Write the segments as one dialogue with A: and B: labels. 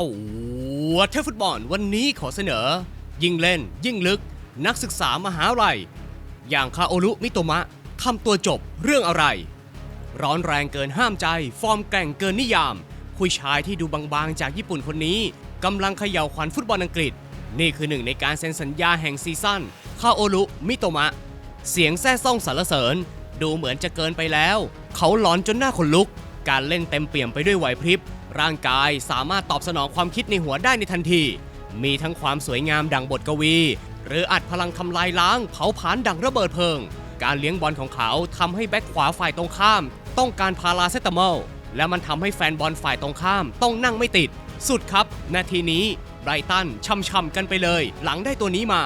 A: ตัวเทพฟุตบอลวันนี้ขอเสนอ ยิ่งเล่นยิ่งลึกนักศึกษามหาลัย อย่างคาโอรุมิโตมะทำตัวจบเรื่องอะไร ร้อนแรงเกินห้ามใจ ฟอร์มแกร่งเกินนิยาม ผู้ชายที่ดูบางๆ จากญี่ปุ่นคนนี้กำลังเขย่าวขวัญฟุตบอลอังกฤษ นี่คือหนึ่งในการเซ็นสัญญาแห่งซีซั่นคาโอรุมิโตมะ เสียงแซ่ซ่องสรรเสริญ ดูเหมือนจะเกินไปแล้ว เขาหลอนจนหน้าขนลุก การเล่นเต็มเปี่ยมไปด้วยไหวพริบ ร่างกายสามารถตอบสนองความคิดในหัวได้ในทันที มีทั้งความสวยงามดังบทกวี หรืออัดพลังทำลายล้าง เผาผลาญดังระเบิดเพลิง การเลี้ยงบอลของเขาทำให้แบ็คขวาฝ่ายตรงข้าม ต้องการพาราเซตามอลและมันทำให้แฟนบอลฝ่ายตรงข้ามต้องนั่งไม่ติด สุดครับ นาทีนี้ไบรตันช่ำๆกันไปเลย หลังได้ตัวนี้มา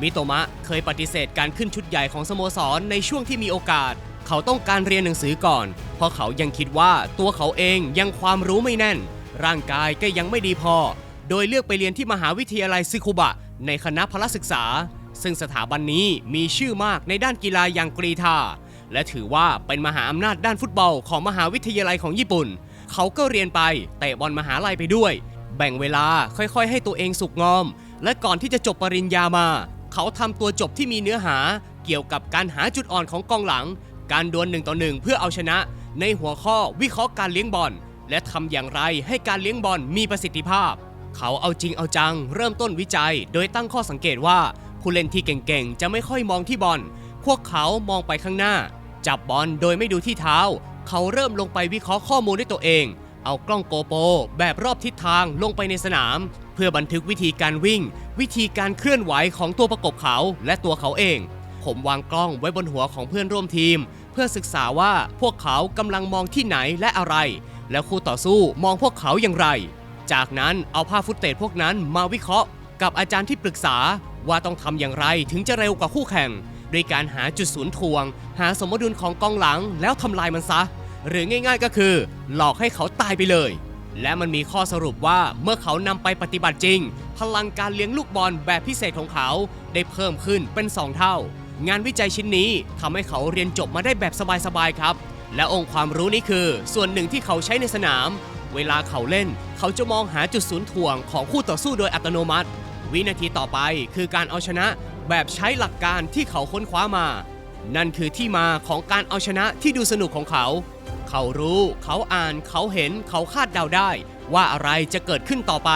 A: มิโตมะเคยปฏิเสธการขึ้นชุดใหญ่ของสโมสรในช่วงที่มีโอกาส เขาต้องการเรียนหนังสือก่อน เพราะเขายังคิดว่าตัวเขาเองยังความรู้ไม่แน่น ร่างกายก็ยังไม่ดีพอ โดยเลือกไปเรียนที่มหาวิทยาลัยซึคุบะ ในคณะพละศึกษา ซึ่งสถาบันนี้มีชื่อมากในด้านกีฬาอย่างกรีธาและถือว่าเป็นมหาอำนาจด้านฟุตบอลของมหาวิทยาลัยของญี่ปุ่น เขาก็เรียนไปเตะบอลมหาลัยไปด้วย แบ่งเวลาค่อยๆ ให้ตัวเองสุกงอม และก่อนที่จะจบปริญญามา เขาทำตัวจบที่มีเนื้อหาเกี่ยวกับการหาจุดอ่อนของกองหลัง การดวลหนึ่งต่อหนึ่งเพื่อเอาชนะ ในหัวข้อวิเคราะห์การเลี้ยงบอล และทำอย่างไรให้การเลี้ยงบอลมีประสิทธิภาพ เขาเอาจริงเอาจัง เริ่มต้นวิจัย โดยตั้งข้อสังเกตว่า ผู้เล่นที่เก่งๆ จะไม่ค่อยมองที่บอล พวกเขามองไปข้างหน้า จับบอลโดยไม่ดูที่เท้า เขาเริ่มลงไปวิเคราะห์ข้อมูลด้วยตัวเอง เอากล้องโกโปรแบบรอบทิศทางลงไปในสนาม เพื่อบันทึกวิธีการวิ่ง วิธีการเคลื่อนไหวของตัวประกบเขาและตัวเขาเอง ผมวางกล้องไว้บนหัวของเพื่อนร่วมทีม เพื่อศึกษาว่าพวกเขากำลังมองที่ไหนและอะไร และคู่ต่อสู้มองพวกเขาอย่างไร จากนั้นเอาภาพฟุตเตจพวกนั้นมาวิเคราะห์ กับอาจารย์ที่ปรึกษาว่าต้องทำอย่างไรถึงจะเร็วกว่าคู่แข่งด้วยการหาจุดศูนย์ถ่วง หาสมดุลของกองหลังแล้วทำลายมันซะ หรือง่ายๆก็คือ หลอกให้เขาตายไปเลย และมันมีข้อสรุปว่าเมื่อเขานำไปปฏิบัติจริง พลังการเลี้ยงลูกบอลแบบพิเศษของเขาได้เพิ่มขึ้นเป็น 2 เท่า งานวิจัยชิ้นนี้ทำให้เขาเรียนจบมาได้แบบสบายๆครับ และองค์ความรู้นี้คือ ส่วนหนึ่งที่เขาใช้ในสนาม เวลาเขาเล่น เขาจะมองหาจุดศูนย์ถ่วงของคู่ต่อสู้โดยอัตโนมัติ วินาทีต่อไปคือการเอาชนะแบบใช้หลักการที่เขาค้นคว้ามา นั่นคือที่มาของการเอาชนะที่ดูสนุกของเขา เขารู้ เขาอ่านเขาเห็นเขาคาดเดาได้ ว่าอะไรจะเกิดขึ้นต่อไป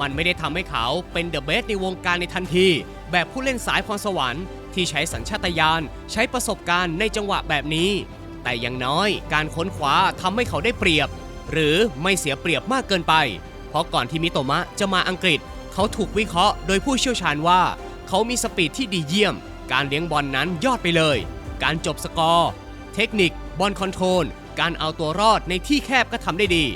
A: มันไม่ได้ทำให้เขาเป็นเดอะเบสในวงการในทันที แบบผู้เล่นสายพรสวรรค์ที่ใช้สัญชาตญาณใช้ประสบการณ์ในจังหวะแบบนี้ แต่อย่างน้อยการค้นคว้าทำให้เขาได้เปรียบ หรือไม่เสียเปรียบมากเกินไป เพราะก่อนที่มิโตมะจะมาอังกฤษ เขาถูกวิเคราะห์โดยผู้เชี่ยวชาญว่า เขามีสปีดที่ดีเยี่ยม การเลี้ยงบอลนนั้นยอดไปเลย การจบสกอร์ เทคนิค บอลคอนโทรล การเอาตัวรอดในที่แคบก็ทำได้ดี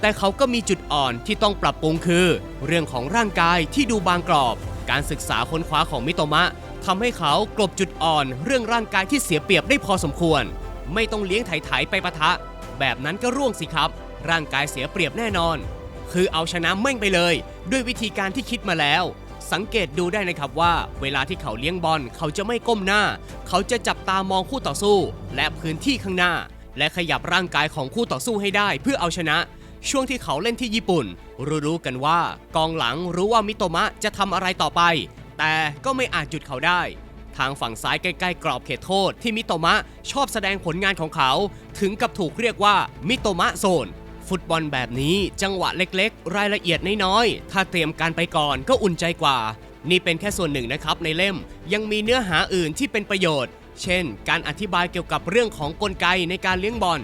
A: แต่เขาก็มีจุดอ่อนที่ต้องปรับปรุงคือ เรื่องของร่างกายที่ดูบางกรอบ การศึกษาค้นคว้าของมิโตมะทำให้เขากลบจุดอ่อนเรื่องร่างกายที่เสียเปรียบได้พอสมควร ไม่ต้องเลี้ยงไถๆไปปะทะ แบบนั้นก็ร่วงสิครับ ร่างกายเสียเปรียบแน่นอน คือเอาชนะแม่งไปเลย ด้วยวิธีการที่คิดมาแล้ว สังเกตดูได้นะครับว่า เวลาที่เขาเลี้ยงบอลเขาจะไม่ก้มหน้า เขาจะจับตามองคู่ต่อสู้ และพื้นที่ข้างหน้า และขยับร่างกายของคู่ต่อสู้ให้ได้เพื่อเอาชนะ ช่วงที่เขาเล่นที่ญี่ปุ่น รู้ๆกันว่ากองหลังรู้ว่ามิโตมะจะทำอะไรต่อไป แต่ก็ไม่อาจจุดเขาได้ ทางฝั่งซ้ายใกล้ๆกรอบเขตโทษที่มิโตมะชอบแสดงผลงานของเขา ถึงกับถูกเรียกว่ามิโตมะโซนฟุตบอลแบบนี้จังหวะเล็กๆ รายละเอียดน้อยๆ ถ้าเตรียมการไปก่อนก็อุ่นใจกว่า นี่เป็นแค่ส่วนหนึ่งนะครับในเล่มยังมีเนื้อหาอื่นที่เป็นประโยชน์ เช่น การอธิบายเกี่ยวกับเรื่องของกลไกในการเลี้ยงบอล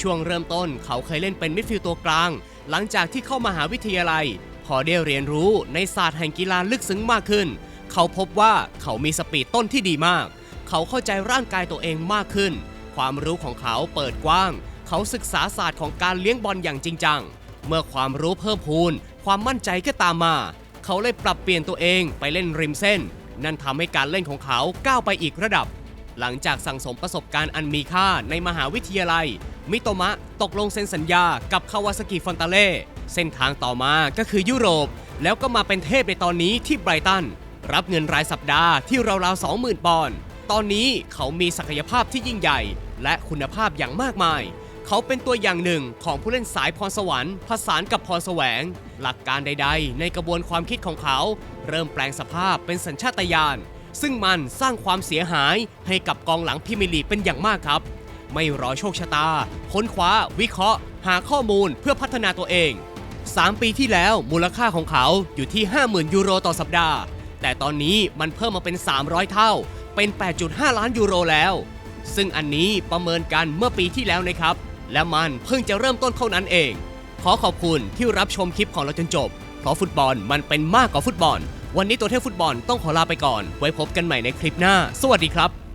A: ช่วงเริ่มต้นเขาเคยเล่นเป็นมิดฟิลด์ตัวกลาง หลังจากที่เข้ามาหาวิทยาลัย พอได้เรียนรู้ในศาสตร์แห่งกีฬาลึกซึ้งมากขึ้น เขาพบว่าเขามีสปีดต้นที่ดีมาก เขาเข้าใจร่างกายตัวเองมากขึ้น ความรู้ของเขาเปิดกว้าง เขาศึกษาศาสตร์ของการเลี้ยงบอลอย่างจริงจัง เมื่อความรู้เพิ่มพูน ความมั่นใจก็ตามมา เขาเลยปรับเปลี่ยนตัวเองไปเล่นริมเส้น นั่นทำให้การเล่นของเขาก้าวไปอีกระดับ หลังจากสั่งสมประสบการณ์อันมีค่าในมหาวิทยาลัย มิโตมะตกลงเซ็นสัญญากับคาวาซากิฟอนตาเล่ เส้นทางต่อมาก็คือยุโรป แล้วก็มาเป็นเทพในตอนนี้ที่ไบรตัน รับเงินรายสัปดาห์ที่ราวๆ20,000ปอนด์ตอนนี้เขามีศักยภาพที่ยิ่งใหญ่ และคุณภาพอย่างมากมาย เขาเป็นตัวอย่างหนึ่งของผู้เล่นสายพรสวรรค์ผสานกับพรแสวง หลักการใด ๆ ในกระบวนความคิดของเขา เริ่มแปลงสภาพเป็นสัญชาตญาณ ซึ่งมันสร้างความเสียหายให้กับกองหลังพรีเมียร์ลีเป็นอย่างมากครับ ไม่รอโชคชะตา ค้นคว้า วิเคราะห์ หาข้อมูลเพื่อพัฒนาตัวเอง 3 ปีที่แล้วมูลค่าของเขาอยู่ที่ 50,000 ยูโรต่อสัปดาห์ แต่ตอนนี้มันเพิ่มมาเป็น 300 เท่า เป็น 8.5 ล้านยูโรแล้ว ซึ่งอันนี้ประเมินกันเมื่อปีที่แล้วนะครับ และมันเพิ่งจะเริ่มต้นเท่านั้นเอง ขอขอบคุณที่รับชมคลิปของเราจนจบ เพราะฟุตบอลมันเป็นมากกว่าฟุตบอล วันนี้ตัวเทพฟุตบอลต้องขอลาไปก่อน ไว้พบกันใหม่ในคลิปหน้า สวัสดีครับ